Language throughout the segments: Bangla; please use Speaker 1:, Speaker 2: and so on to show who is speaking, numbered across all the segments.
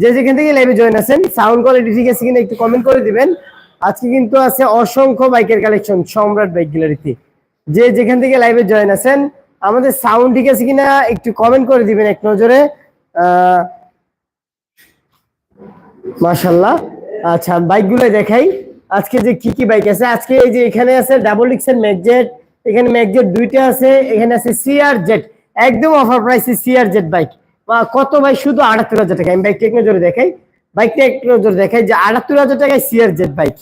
Speaker 1: যে যেখান থেকে লাইভে জয়েন আছেন সাউন্ড কোয়ালিটি ঠিক আছে কিনা একটু কমেন্ট করে দিবেন আজকে কিন্তু আছে অসংখ্য বাইকের কালেকশন সম্রাট বাইক গ্যালারিতে যে যেখান থেকে লাইভে জয়েন আছেন আমাদের সাউন্ড ঠিক আছে কিনা একটু কমেন্ট করে দিবেন এক নজরে মাশাল্লাহ আচ্ছা বাইকগুলো দেখাই আজকে যে কি কি বাইক আছে আজকে এই যে এখানে আছে ডাবল ডিক্সের ম্যাকজেট এখানে ম্যাকজেট দুইটা আছে এখানে আছে সিআর জেট একদম অফার প্রাইসে সিআর জেট বাইক কত ভাই শুধু আটাত্তর হাজার টাকা আমি বাইকটা একটু জোরে দেখাই বাইকটা একটু জোরে দেখাই যে আটাত্তর হাজার টাকায় সিআর জেড বাইক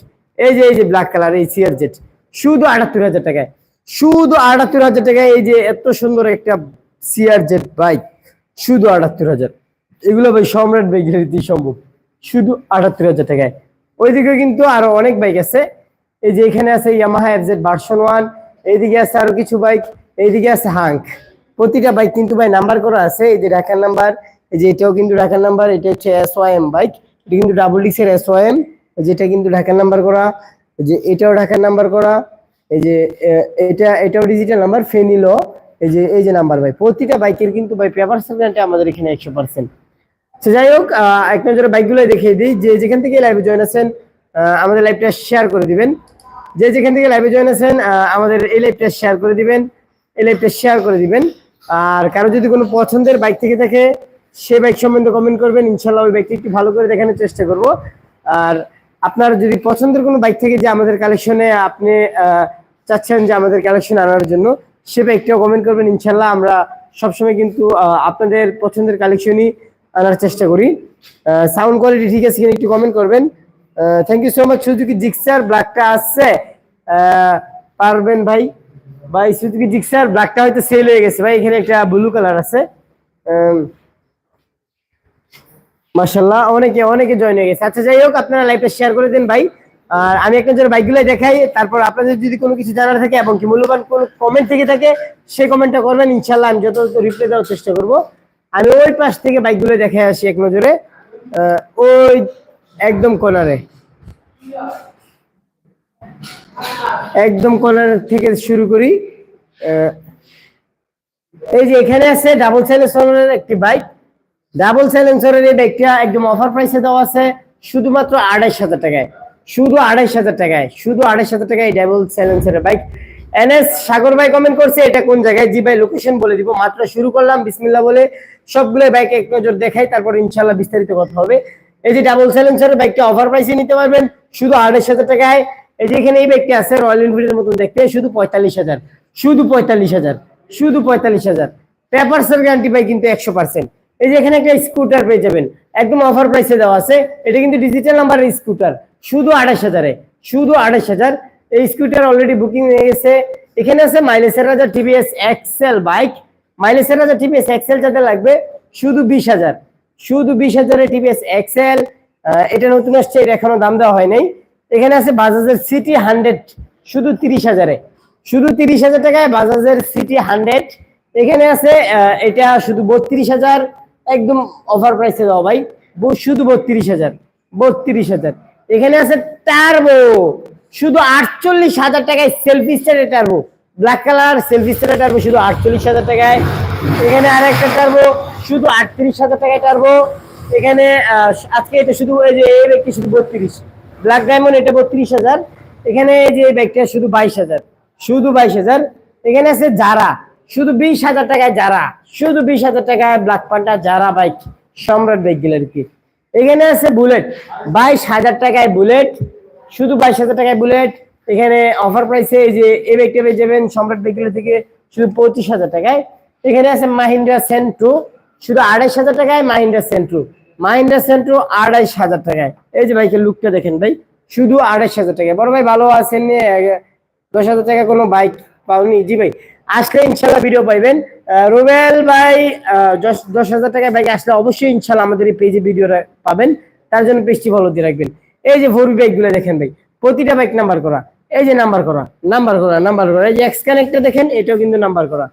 Speaker 1: এই যে এই যে ব্ল্যাক কালার এই সিআর জেড শুধু আটাত্তর হাজার টাকায় শুধু আটাত্তর হাজার টাকায় এই যে এত সুন্দর একটা সিআর জেড বাইক শুধু আটাত্তর হাজার এগুলো ভাই সম্রাট বাইকের সম্ভব শুধু আটাত্তর হাজার টাকায় ওইদিকে কিন্তু আরো অনেক বাইক আছে এই যে এখানে আছে ইয়ামাহা এফজেড ভার্সন ওয়ান এইদিকে আছে আরো কিছু বাইক এইদিকে আছে হাঙ্ক প্রতিটা বাইক কিন্তু ভাই নাম্বার করা আছে এই যে রাখার নাম্বার এই যে এটাও কিন্তু রাখার নাম্বার এটা হচ্ছে এস এম বাইক এটা কিন্তু ডাবল ডিক্সের এস এম যেটা কিন্তু ঢাকার নাম্বার করা যে এটাও ঢাকার নাম্বার করা এই যে এটা এটাও ডিজিটাল নাম্বার ফেনিল এই যে এই যে নাম্বার ভাই প্রতিটা বাইকের কিন্তু ভাই পেপার গ্যারান্টি আমাদের এখানে একশো পার্সেন্ট তো যাই হোক এক নজরে বাইকগুলো দেখিয়ে দিই যে যেখান থেকে লাইভে জয়েন আছেন আমাদের লাইভটা শেয়ার করে দিবেন যে যেখান থেকে লাইভে জয়েন আছেন আমাদের এই লাইভটা শেয়ার করে দিবেন এই লাইভটা শেয়ার করে দিবেন আর কারো যদি কোনো পছন্দের বাইক থেকে থাকে সে বাইক সম্বন্ধে কমেন্ট করবেন ইনশাল্লাহ ওই বাইকটি একটু ভালো করে দেখানোর চেষ্টা করব আর আপনার যদি পছন্দের কোনো বাইক থেকে যে আমাদের কালেকশনে আপনি চাচ্ছেন যে আমাদের কালেকশন আনার জন্য সে বাইকটিও কমেন্ট করবেন ইনশাল্লাহ আমরা সবসময় কিন্তু আপনাদের পছন্দের কালেকশনই আনার চেষ্টা করি সাউন্ড কোয়ালিটি ঠিক আছে কিনা একটু কমেন্ট করবেন thank you so much Suzuki Gixxer ব্ল্যাকটা আসছে পারবেন ভাই ভাই সুজুকি জিক্সার ব্ল্যাকটা হয়তো সেল হয়ে গেছে ভাই এখানে একটা ব্লু কালার আছে মাসাল্লাহ অনেকে অনেকে জয়েন হয়ে গেছে আচ্ছা যাই হোক আপনারা লাইভটা শেয়ার করে দিন ভাই আর আমি একটা জন্য বাইকগুলো দেখাই তারপর আপনাদের যদি কোনো কিছু জানার থাকে এবং কি মূল্যবান কোনো কমেন্ট থেকে থাকে সেই কমেন্টটা করবেন ইনশাল্লাহ আমি যত রিপ্লাই দেওয়ার চেষ্টা করব আমি ওই পাশ থেকে বাইকগুলো দেখে আসি এক নজরে ওই একদম কোনারে একদম কর্নার থেকে শুরু করি এই যে এখানে আছে ডাবল সাইলেন্সরের একটি বাইক ডাবল সাইলেন্সরের এই বাইকটা একদম অফার প্রাইসে দেওয়া আছে শুধুমাত্র আড়াইশ হাজার টাকায় শুধু আড়াইশ হাজার টাকায় শুধু আড়াইশ হাজার টাকায় ডাবল সাইলেন্সরের বাইক এনএস সাগর ভাই কমেন্ট করছে এটা কোন জায়গায় জি ভাই লোকেশন বলে দিব মাত্র শুরু করলাম বিসমিল্লা বলে সবগুলো বাইক এক নজর দেখাই তারপর ইনশাল্লাহ বিস্তারিত কথা হবে এই যে ডাবল সাইলেন্সের বাইকটা অফার প্রাইসে নিতে পারবেন শুধু আড়াইশ হাজার টাকায় এই যে এখানে এই ব্যক্তি আছে রয়্যাল এনফিল্ডের মতন দেখতে শুধু পঁয়তাল্লিশ হাজার শুধু পঁয়তাল্লিশ হাজার শুধু পঁয়তাল্লিশ হাজার পেপারসের গ্যারান্টি পাই কিন্তু একশো পার্সেন্ট এই যে এখানে একটা স্কুটার পেয়ে যাবেন একদম অফার প্রাইসে দেওয়া আছে এটা কিন্তু ডিজিটাল নাম্বারের স্কুটার শুধু আঠাশ হাজারে শুধু আঠাশ হাজার এই স্কুটার অলরেডি বুকিং হয়ে গেছে এখানে আছে মাইলেসের রাজা টিভিএস এক্সেল বাইক মাইলেসের রাজা টিভিএস এক্সেল যাদের লাগবে শুধু বিশ হাজার শুধু বিশ হাজারে টিভিএস এক্সেল এটা নতুন আসছে এর এখনো দাম দেওয়া হয় নাই এখানে আছে বাজাজের সিটি হান্ড্রেড শুধু তিরিশ হাজারে শুধু তিরিশ হাজার টাকায় বাজাজের সিটি হান্ড্রেড এখানে আছে এটা শুধু বত্রিশ হাজার একদম অফার প্রাইসে দাও ভাই শুধু বত্রিশ হাজার বত্রিশ হাজার এখানে আছে টার্বো শুধু আটচল্লিশ হাজার টাকায় সেলফি স্টারের টার্বো ব্ল্যাক কালার সেলফি স্টারের টার্বো শুধু আটচল্লিশ হাজার টাকায় এখানে আর একটা টার্বো শুধু আটত্রিশ হাজার টাকায় টার্বো এখানে আজকে এটা শুধু এই যে এই ব্যক্তি শুধু বত্রিশ ব্ল্যাক ডায়মন্ড এটা বত্রিশ হাজার এখানে যে ব্যাগটা শুধু বাইশ হাজার শুধু বাইশ হাজার এখানে আছে যারা শুধু বিশ হাজার টাকায় যারা শুধু বিশ হাজার টাকায় ব্ল্যাক পান্টা যারা বাইক সম্রাট বাইকগুলো আর কি এখানে আছে বুলেট বাইশ হাজার টাকায় বুলেট শুধু বাইশ হাজার টাকায় বুলেট এখানে অফার প্রাইসে এই যে এ ব্যাগটা পেয়ে যাবেন সম্রাট বাইকগুলো থেকে শুধু পঁচিশ হাজার টাকায় এখানে আছে মাহিন্দ্রা সেন্ট্রো শুধু আড়াইশ হাজার টাকায় মাহিন্দ্রা সেন্ট্রো মাইন্ডা সেন্ট্রো আড়াইশ হাজার টাকায় এই যে বাইকের লুকটা দেখেন ভাই শুধু আড়াইশ হাজার টাকায় বড় ভাই ভালো আছেন দশ হাজার টাকা কোনো বাইক পাওনি জি ভাই আসলে ইনশাল্লাহ ভিডিও পাইবেন রুবেল ভাই দশ হাজার টাকায় বাইক আসলে অবশ্যই ইনশাল্লাহ আমাদের এই পেজে ভিডিওটা পাবেন তার জন্য বেশি ভালো দিয়ে রাখবেন এই যে ভোর বাইকগুলো দেখেন ভাই প্রতিটা বাইক নাম্বার করা এই যে নাম্বার করা নাম্বার করা নাম্বার করা এই যে এক্স কানেক্টটা দেখেন এটাও কিন্তু নাম্বার করা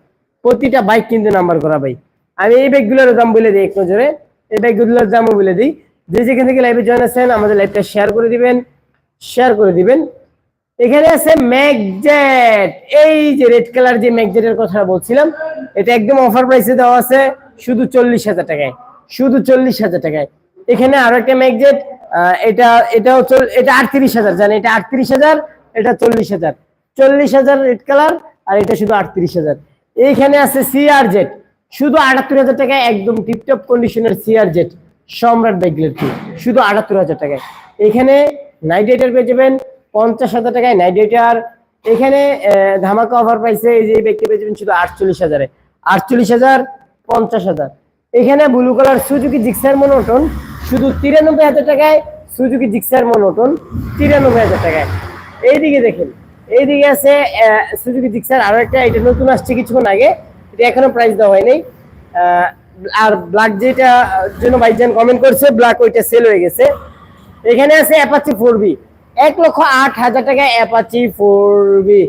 Speaker 1: প্রতিটা বাইক কিন্তু নাম্বার করা ভাই আমি এই বাইকগুলোর দাম বলে দিই এক নজরে এই ব্যাগগুলোর জামু বলে দিই যে যেখান থেকে লাইভে জয়েন আছেন আমাদের লাইভটা শেয়ার করে দিবেন শেয়ার করে দিবেন এখানে আছে ম্যাকজেট এই যে রেড কালার যে ম্যাকজেটের কথা বলছিলাম এটা একদম অফার প্রাইসে দেওয়া আছে শুধু চল্লিশ হাজার টাকায় শুধু চল্লিশ হাজার টাকায় এখানে আরো একটা ম্যাকজেট এটা এটাও এটা আটত্রিশ হাজার জানেন এটা আটত্রিশ হাজার এটা চল্লিশ হাজার চল্লিশ হাজার রেড কালার আর এটা শুধু আটত্রিশ হাজার এইখানে আছে সিআর জেট শুধু আটাত্তর হাজার টাকায় একদম টিপটপ কন্ডিশনের সিআর জেট সম্রাট ব্যাগলের শুধু আটাত্তর হাজার টাকায় এখানে নাইট রাইডার পেয়ে যাবেন পঞ্চাশ হাজার টাকায় নাইট রাইডার এখানে ধামাকা অফার পাইছে এই যে ব্যক্তি পেয়ে যাবেন শুধু আটচল্লিশ হাজারে আটচল্লিশ হাজার পঞ্চাশ হাজার এখানে blue colour Suzuki Gixxer monotone শুধু তিরানব্বই হাজার টাকায় সুজুকি জিক্সার মনোটন তিরানব্বই হাজার টাকায় এইদিকে দেখেন এইদিকে আছে সুজুকি জিক্সার আরো একটা এটা নতুন আসছে কিছুক্ষণ আগে এটা এখনো প্রাইস দেওয়া হয়নি আর ব্ল্যাক যেটা জন্য ভাইজান কমেন্ট করছে ব্ল্যাক ওইটা সেল হয়ে গেছে এখানে আছে অ্যাপাচি ফোর বি এক লক্ষ আট হাজার টাকা অ্যাপাচি ফোর বি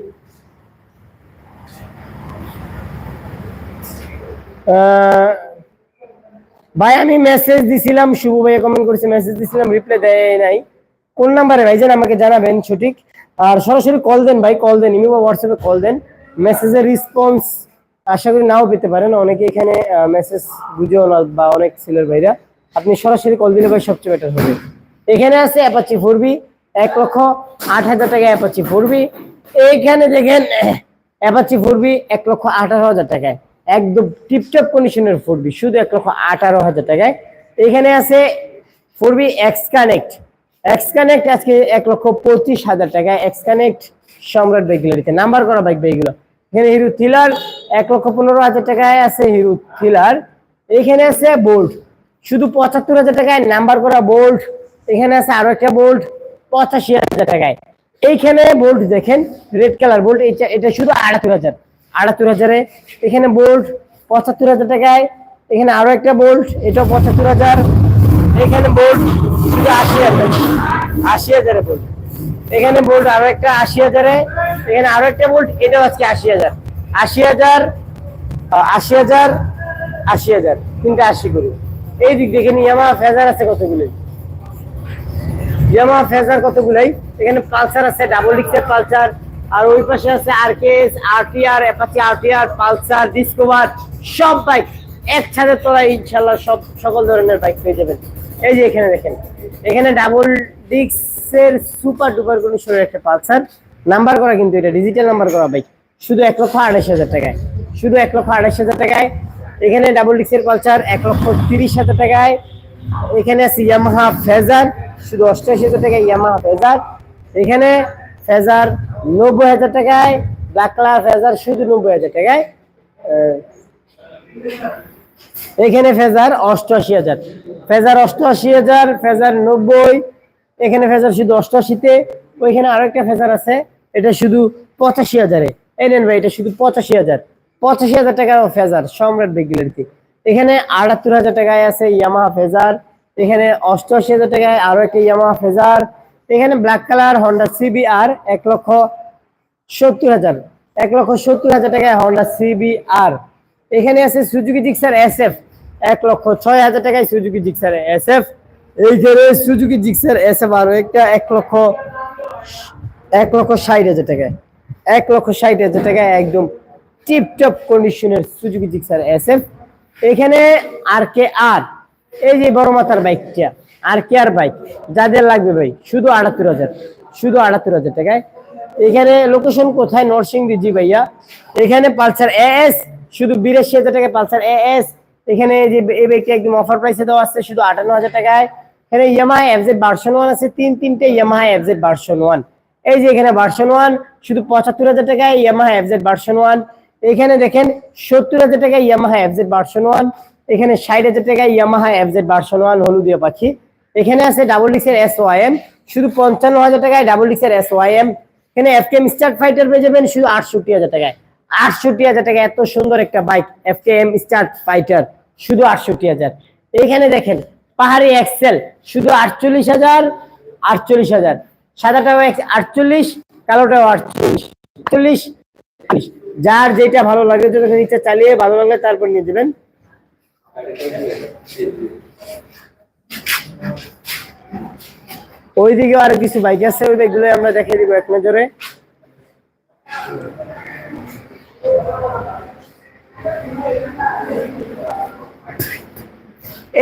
Speaker 1: ভাই আমি মেসেজ দিছিলাম শুভ ভাইয়া কমেন্ট করেছে মেসেজ দিছিলাম রিপ্লাই দেয় নাই কোন নাম্বারে ভাই আমাকে জানাবেন সঠিক আর সরাসরি কল দেন ভাই কল দেন ইমি বা হোয়াটসঅ্যাপে কল দেন মেসেজের রেসপন্স আশা করি নাও পেতে পারেন অনেকে এখানে মেসেজ বুঝেও না বা অনেক ছেলের ভাইরা আপনি সরাসরি কল দিলে ভাই সবচেয়ে বেটার হবে এখানে আছে অ্যাপাচি ফোরবি এক লক্ষ আট হাজার টাকা অ্যাপাচি ফোরবি এইখানে দেখেন অ্যাপাচি ফোরবি এক লক্ষ আঠারো হাজার টাকায় একদম টিপটপ কন্ডিশনের ফোরবি শুধু এক লক্ষ আঠারো হাজার টাকায় এখানে আছে ফোরবি এক্স কানেক্ট এক্স কানেক্ট আজকে এক লক্ষ পঁচিশ হাজার টাকায় এক্স কানেক্ট সম্রাট বাইকগুলো নাম্বার করা বাইক বাইকগুলো এখানে হিরো থ্রিলার এক লক্ষ পনেরো হাজার টাকায় আছে হিরো থ্রিলার এখানে আছে বোল্ট শুধু পঁচাত্তর হাজার টাকায় নাম্বার করা বোল্ট এখানে আছে আরো একটা বোল্ট পঁচাশি হাজার টাকায় এইখানে বোল্ট দেখেন রেড কালার বোল্ট এটা শুধু আটাত্তর হাজার আটাত্তর হাজারে এখানে বোল্ট পঁচাত্তর হাজার টাকায় এখানে আরো একটা বোল্ট এটাও পঁচাত্তর হাজার এখানে বোল্ট শুধু আশি হাজার আশি হাজারে বোল্ট এখানে বোল্ট আরো একটা আশি হাজারে এখানে আরো একটা বোল্ট এটাও আজকে আশি হাজার আশি হাজার আশি হাজার আশি হাজার তিনটা আশি করে এই দিক দেখে নিয়ে ফেজার আছে কতগুলোই ইয়ামা ফেজার কতগুলাই এখানে পালসার আছে ডাবল ডিক্সের পালসার আর ওই পাশে আছে আরকেএস RTR Apache RTR Pulsar Discover সব বাইক এক ছাদের তোরা ইনশাল্লাহ সব সকল ধরনের বাইক পেয়ে যাবেন এই যে এখানে দেখেন এখানে ডাবল ডিক্সের সুপার ডুপার কন্ডিশনের একটা পালসার নাম্বার করা কিন্তু এটা ডিজিটাল নাম্বার করা বাইক শুধু এক লক্ষ আড়াইশ হাজার টাকায় শুধু এক লক্ষ আড়াইশ হাজার টাকায় এখানে ডাবল ডিক্সের পালসার এক লক্ষ তিরিশ হাজার টাকায় এখানে আছে ইয়ামাহা ফেজার শুধু অষ্টআশি হাজার টাকায় ইয়ামাহা ফেজার এখানে ফেজার নব্বই হাজার টাকায় ব্ল্যাক কালার ফেজার শুধু নব্বই হাজার টাকায় এখানে ফেজার অষ্টআশি হাজার ফেজার অষ্টআশি হাজার ফেজার নব্বই এখানে ফেজার শুধু অষ্টআশিতে ওইখানে আরো একটা ফেজার আছে এটা শুধু পঁচাশি হাজারে এই নেন ভাই এটা শুধু পঁচাশি হাজার পঁচাশি হাজার টাকার ফেজার সম্রাট বেগুলারিতে এখানে আটাত্তর হাজার টাকায় আছে ইয়ামাহা ফেজার এখানে অষ্টআশি হাজার টাকায় আরো একটা ইয়ামাহা ফেজার এখানে black colour Honda CB R এক লক্ষ সত্তর হাজার এক লক্ষ সত্তর হাজার টাকায় হন্ডা সিবি আর এখানে আছে সুজুকি জিক্সার এস এফ এক লক্ষ ছয় হাজার টাকায় সুজুকি জিক্সার এস এফ এইখানে সুজুকি জিক্সার এস এফ আরও একটা এক লক্ষ এক লক্ষ ষাট হাজার টাকা এক লক্ষ ষাট হাজার টাকা একদম টিপটপ কন্ডিশনের সুজুকি জিক্সার এস এফ এখানে আর কে আর এই যে বড় মাথার বাইকটা আর কে আর বাইক যাদের লাগবে ভাই শুধু আটাত্তর হাজার শুধু আটাত্তর হাজার টাকায় এখানে লোকেশন কোথায় নরসিংদী জি ভাইয়া এখানে পালসার এস শুধু বিরাশি হাজার টাকায় পালসার এস এখানে যে এই বাইকটি একদম অফার প্রাইসে দেওয়া আছে শুধু আটান্ন হাজার টাকায় এখানে ইয়ামাহা এফজেড ভার্সন ওয়ান আছে তিন তিনটে ইয়ামাহা এফজেড ভার্সন ওয়ান এই যে এখানে ভার্সন ওয়ান শুধু পঁচাত্তর হাজার টাকায় ইয়ামাহা এফজেড ভার্সন ওয়ান এখানে দেখেন সত্তর হাজার টাকায় ইয়ামাহা এফজেড ভার্সন ওয়ান এখানে ষাট হাজার টাকায় ইয়ামাহা এফজেড ভার্সন ওয়ান হলুদীয় পাখি এখানে আছে ডাবল ডিক্সের এস ওয়াই এম শুধু পঞ্চান্ন হাজার টাকায় ডাবল ডিক্সের এস ওয়াই এম এখানে এফ এম স্টার ফাইটার পেয়ে যাবেন শুধু আটষট্টি হাজার টাকায় আটষট্টি হাজার টাকা এত সুন্দর একটা bike F K M star fighter শুধু আটষট্টি হাজার এখানে দেখেন পাহাড়ি এক্সেল শুধু আটচল্লিশ হাজার আটচল্লিশ হাজার সাদাটাও আটচল্লিশ কালোটাও আটচল্লিশ আটচল্লিশ যার যেটা ভালো লাগে ইচ্ছা চালিয়ে ভালো লাগলে তারপর নিয়ে দেবেন ওইদিকে আর কিছু বাইক আছে ওই বাইকগুলো আমরা দেখিয়ে দিব এক নজরে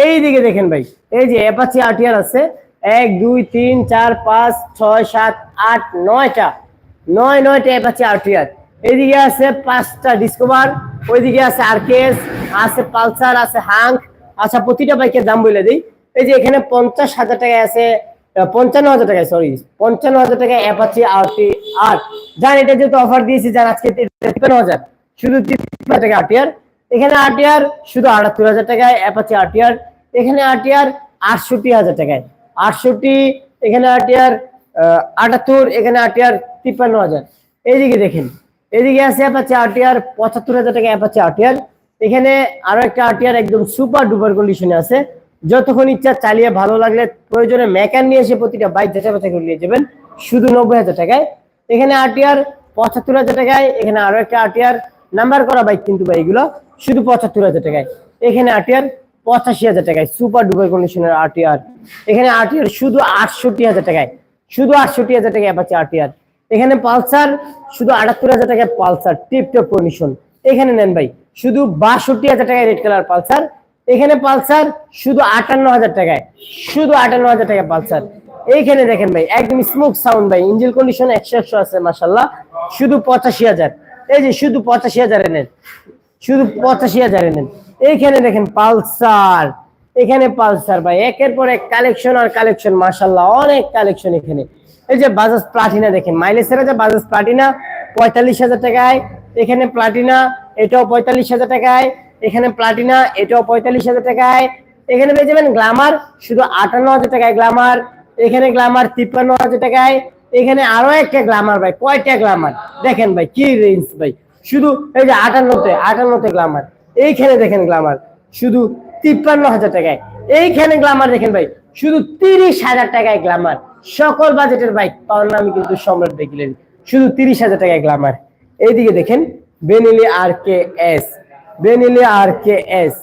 Speaker 1: এই দিকে দেখেন ভাই এই যে অ্যাপাচি আটিয়ার আছে এক দুই তিন চার পাঁচ ছয় সাত আট নয়টা নয় নয়টা অ্যাপাচি আটিয়ার এইদিকে আছে পাঁচটা ডিসকভার ওইদিকে আছে আরকেস আছে পালসার আছে হাঙ্ক আচ্ছা প্রতিটা বাইকের দাম বলে দিই এই যে এখানে পঞ্চাশ হাজার টাকায় আছে পঞ্চান্ন হাজার টাকায় সরি পঞ্চান্ন হাজার টাকায় অ্যাপাচি আরটি আর যান এটা যেহেতু অফার দিয়েছি যান আজকে তিপ্পান্ন হাজার শুধু তিপ্পান্ন টাকা আরটিআর এখানে আরটিআর শুধু আটাত্তর হাজার টাকায় অ্যাপাচি আরটিআর এখানে আরটিআর আটষট্টি হাজার টাকায় আটষট্টি এখানে আরটিআর আটাত্তর এখানে আরটিআর তিপ্পান্ন হাজার এইদিকে দেখেন এদিকে আছে অ্যাপাচি আরটিআর পঁচাত্তর হাজার টাকা অ্যাপাচি আরটিআর এখানে আরো একটা আরটিআর একদম সুপার ডুপার কন্ডিশনে আছে যতক্ষণ ইচ্ছা চালিয়ে ভালো লাগলে প্রয়োজনে মেকান নিয়ে এসে প্রতিটা বাইক যাচাই বাছাই করে নিয়ে যাবেন শুধু নব্বই হাজার টাকায় এখানে আরটিআর পঁচাত্তর হাজার টাকায় এখানে আরো একটা আরটিআর নাম্বার করা বাইক কিন্তু বাইকগুলো শুধু পঁচাত্তর হাজার টাকায় এখানে আরটিআর পঁচাশি হাজার টাকায় সুপার ডুপার কন্ডিশনের আরটিআর এখানে আরটিআর শুধু আটষট্টি হাজার টাকায় শুধু আটষট্টি হাজার টাকায় অ্যাপাচি আরটিআর এখানে পালসার শুধু আটাত্তর হাজার টাকায় পালসার টিপটপ কন্ডিশন এখানে নেন ভাই শুধু বাষট্টি হাজার টাকায় রেড কালার পালসার এখানে পালসার শুধু আটান্ন হাজার টাকায় শুধু আটান্ন হাজার টাকায় পালসার এইখানে দেখেন ভাই একদম স্মুক সাউন্ড ভাই ইঞ্জিন কন্ডিশন একশো একশো আছে মাসাল্লাহ শুধু পঁচাশি হাজার এই যে শুধু পঁচাশি হাজার এনে শুধু পঁচাশি হাজারে নেন এইখানে দেখেন পালসার এখানে পালসার ভাই একের পর এক কালেকশন আর কালেকশন মাসাল্লাহ অনেক কালেকশন এখানে এই যে বাজাজ প্লাটিনা দেখেন মাইলেজের যে বাজাজ প্লাটিনা পঁয়তাল্লিশ হাজার টাকায় এখানে প্লাটিনা এটাও পঁয়তাল্লিশ হাজার টাকায় এখানে প্লাটিনা এটাও পঁয়তাল্লিশ হাজার টাকায় এখানে পেয়ে যাবেন গ্লামার শুধু আটান্ন হাজার টাকায় গ্লামার এখানে গ্লামার তিপ্পান্ন হাজার টাকায় এখানে আরো একটা গ্লামার ভাই কয়টা গ্লামার দেখেন ভাই কি রেঞ্জ ভাই শুধু এই যে আটান্নতে আটান্নতে গ্লামার এইখানে দেখেন গ্লামার শুধু তিপ্পান্ন হাজার টাকায় এইখানে গ্লামার দেখেন ভাই শুধু তিরিশ হাজার টাকায় গ্লামার সকল বাজেটের বাইক পাওয়ার নামে কিন্তু সম্রাট দেখলেন শুধু তিরিশ হাজার টাকায় গ্লামার এইদিকে দেখেন Benelli R K S Benelli R K S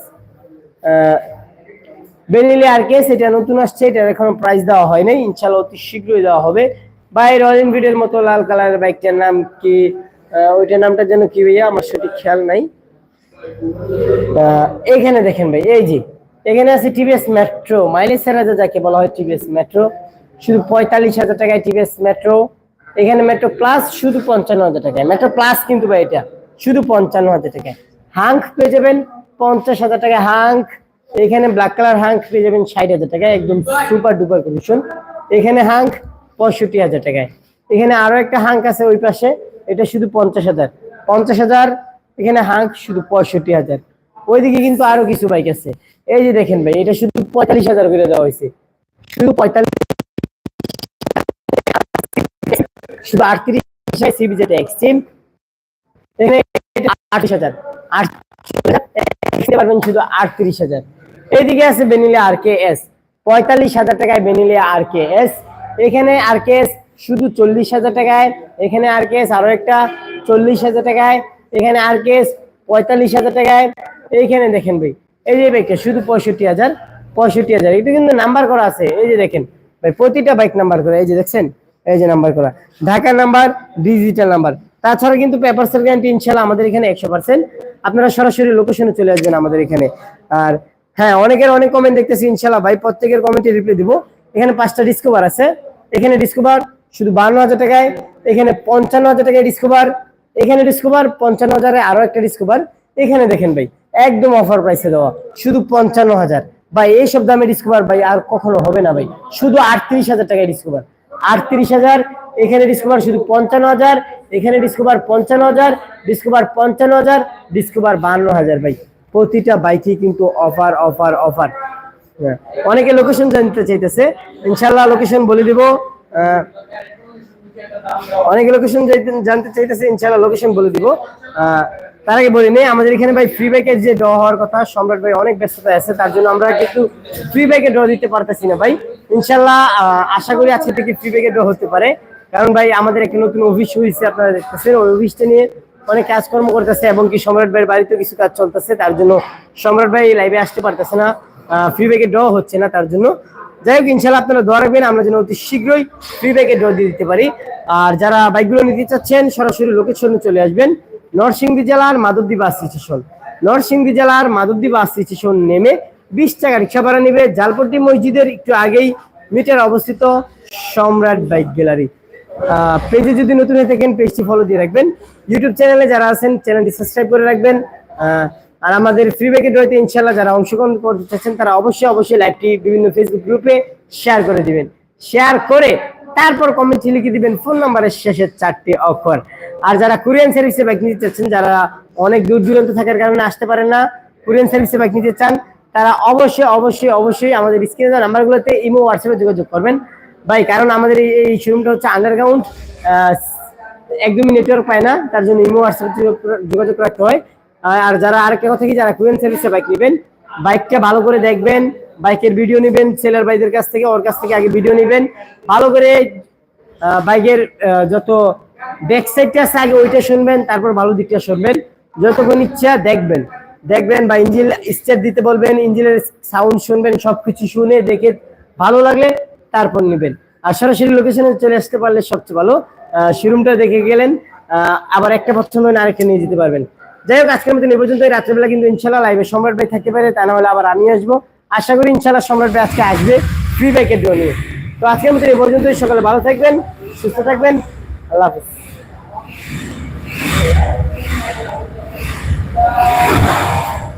Speaker 1: Benelli R K S এটা নতুন আসছে এটার এখন প্রাইস দেওয়া হয়নি ইনশাল্লাহ অতি শীঘ্রই দেওয়া হবে বাইরে রয়্যাল এনফিল্ডের মতো লাল কালারের বাইকটার নাম কি ওইটার নামটা যেন কি ভাইয়া আমার সঠিক খেয়াল নাই এখানে দেখেন ভাই এই যে এখানে আছে টিভিএস মেট্রো মাইলেজ হাজার যাকে বলা হয় টিভিএস মেট্রো শুধু পঁয়তাল্লিশ হাজার টাকায় টিভিএস মেট্রো এখানে মেট্রো প্লাস শুধু পঞ্চান্ন হাজার টাকায় মেট্রো প্লাস কিন্তু ভাই এটা শুধু পঞ্চান্ন হাজার টাকায় হাঙ্ক পেয়ে যাবেন পঞ্চাশ হাজার টাকায় হাঙ্ক এখানে ব্ল্যাক কালার হাঙ্ক পেয়ে যাবেন ষাট হাজার টাকায় একদম সুপার ডুপার কন্ডিশন এখানে হাঙ্ক পঁয়ষট্টি হাজার টাকায় এখানে আরো একটা হাঙ্ক আছে ওই পাশে এটা শুধু পঞ্চাশ হাজার পঞ্চাশ হাজার এখানে হাঁক শুধু পঁয়ষট্টি হাজার ওইদিকে কিন্তু আরো কিছু বাইক আছে এই যে দেখেন ভাই এটা শুধু পঁয়তাল্লিশ হাজার করে দেওয়া হয়েছে শুধু পঁয়তাল্লিশ হাজার টাকায় বেনিলে আর কে এস এখানে আর কে এস শুধু চল্লিশ হাজার টাকায় এখানে আর কেস আরও একটা চল্লিশ হাজার টাকায় এখানে আর কেস পঁয়তাল্লিশ হাজার টাকায় এইখানে দেখেন ভাই এই যে বাইকটা শুধু পঁয়ষট্টি হাজার পঁয়ষট্টি হাজার এটা কিন্তু নাম্বার করা আছে এই যে দেখেন ভাই প্রতিটা বাইক নাম্বার করা এই যে দেখছেন এই যে নাম্বার করা ঢাকা নাম্বার ডিজিটাল নাম্বার তাছাড়া কিন্তু পেপারসের গ্যান্টি ইনশাল্লাহ আমাদের এখানে একশো পার্সেন্ট আপনারা সরাসরি লোকেশনে চলে আসবেন আমাদের এখানে আর হ্যাঁ অনেকের অনেক কমেন্ট দেখতেছি ইনশাল্লাহ ভাই প্রত্যেকের কমেন্টে রিপ্লাই দিব এখানে পাঁচটা ডিসকোভার আছে এখানে ডিসকোভার শুধু বান্ন হাজার টাকায় এখানে পঞ্চান্ন হাজার টাকায় ডিসকোভার এখানে ডিসকোভার পঞ্চান্ন হাজারে আরো একটা ডিসকোভার এখানে দেখেন ভাই একদম অফার প্রাইসে দেওয়া শুধু পঞ্চান্ন হাজার ভাই এইসব দামে ডিসকোভার ভাই আর কখনো হবে না ভাই শুধু আটত্রিশ হাজার টাকায় ডিসকোভার আটত্রিশ হাজার এখানে ডিসকোভার শুধু পঞ্চান্ন হাজার এখানে ডিসকোভার পঞ্চান্ন হাজার ডিসকোভার পঞ্চান্ন হাজার ডিসকোভার বান্ন হাজার ভাই প্রতিটা বাইকে কিন্তু অফার অফার অফার অনেকে লোকেশন জানতে চাইতেছে ইনশাল্লাহ লোকেশন বলে দিব অনেক লোকেশন জানতে চাইতেছে ইনশাল্লাহ লোকেশন বলে দিব তার আগে বলি নেই আমাদের এখানে ভাই ফ্রি ব্যাকের যে ড্র হওয়ার কথা সম্রাট ভাই অনেক ব্যস্ততা আছে তার জন্য আমরা কিন্তু ফ্রি ব্যাকে ড্র দিতে পারতেছি না ভাই ইনশাল্লাহ আশা করি আজকে থেকে ফ্রি ব্যাকে ড্র হতে পারে কারণ ভাই আমাদের একটা নতুন অফিস হয়েছে আপনারা দেখতেছেন ওই অফিসটা নিয়ে অনেক কাজকর্ম করতেছে এবং কি সম্রাট ভাইয়ের বাড়িতেও কিছু কাজ চলতেছে তার জন্য সম্রাট ভাই লাইভে আসতে পারতেছে না ফ্রি ব্যাকে ড্র হচ্ছে না তার জন্য যাই হোক ইনশাল্লাহ আপনারা দোয়া রাখবেন আমরা যেন অতি শীঘ্রই ফ্রি ব্যাগে ডোর দিয়ে দিতে পারি আর যারা বাইকগুলো নিতে চাচ্ছেন সরাসরি লোকেশনে চলে আসবেন নরসিংদী জেলার মাধবদী বাস স্টেশন নরসিংদী জেলার মাধবদ্বী বাস স্টেশন নেমে বিশ টাকা রিক্সা ভাড়া নেবে জালপট্টি মসজিদের একটু আগেই মিটার অবস্থিত সম্রাট বাইক গ্যালারি পেজে যদি নতুন হয়ে থাকেন পেজটি ফলো দিয়ে রাখবেন ইউটিউব চ্যানেলে যারা আছেন চ্যানেলটি সাবস্ক্রাইব করে রাখবেন আর আমাদের ফ্রি ব্যাকেট রয়েছে ইনশাল্লাহ যারা অংশগ্রহণ করতে চাচ্ছেন তারা অবশ্যই অবশ্যই লাইভটি বিভিন্ন ফেসবুক গ্রুপে শেয়ার করে দিবেন শেয়ার করে তারপর কমেন্টে লিখে দিবেন ফোন নাম্বারের শেষের চারটি অক্ষর আর যারা কোরিয়ান সার্ভিসে বাইক নিতে চাচ্ছেন যারা অনেক দূর দূরান্ত থাকার কারণে আসতে পারেন না কোরিয়ান সার্ভিসে বাইক নিতে চান তারা অবশ্যই অবশ্যই অবশ্যই আমাদের স্ক্রিনে নাম্বারগুলোতে ইমো হোয়াটসঅ্যাপে যোগাযোগ করবেন ভাই কারণ আমাদের এই শোরুমটা হচ্ছে আন্ডারগ্রাউন্ড একদমই নেটওয়ার্ক পায় না তার জন্য ইমো হোয়াটসঅ্যাপে যোগাযোগ রাখতে হয় আর যারা আর কেউ থেকে যারা কুইন সার্ভিসে বাইক নেবেন বাইকটা ভালো করে দেখবেন বাইকের ভিডিও নেবেন সেলার ভাইদের কাছ থেকে ওর কাছ থেকে আগে ভিডিও নেবেন ভালো করে বাইকের যত ব্যাক সাইডটা আছে আগে ওইটা শুনবেন তারপর ভালো দিকটা শুনবেন যতক্ষণ ইচ্ছা দেখবেন দেখবেন বা ইঞ্জিন স্টার দিতে বলবেন ইঞ্জিনের সাউন্ড শুনবেন সব কিছু শুনে দেখে ভালো লাগলে তারপর নেবেন আর সরাসরি লোকেশনে চলে আসতে পারলে সবচেয়ে ভালো শোরুমটা দেখে গেলেন আবার একটা পছন্দ না আরেকটা নিয়ে যেতে পারবেন যাই হোক আজকের মতো পর্যন্ত রাত্রেবেলা কিন্তু ইনশাল্লাহ লাইভে সম্রাট ভাই থাকতে পারে তা না হলে আবার আমি আসবো আশা করি ইনশাল্লাহ সম্রাট ভাই আজকে আসবে ফ্রি বাইকের জন্য তো আজকের মতো এ পর্যন্ত সকালে ভালো থাকবেন সুস্থ থাকবেন আল্লাহ হাফিজ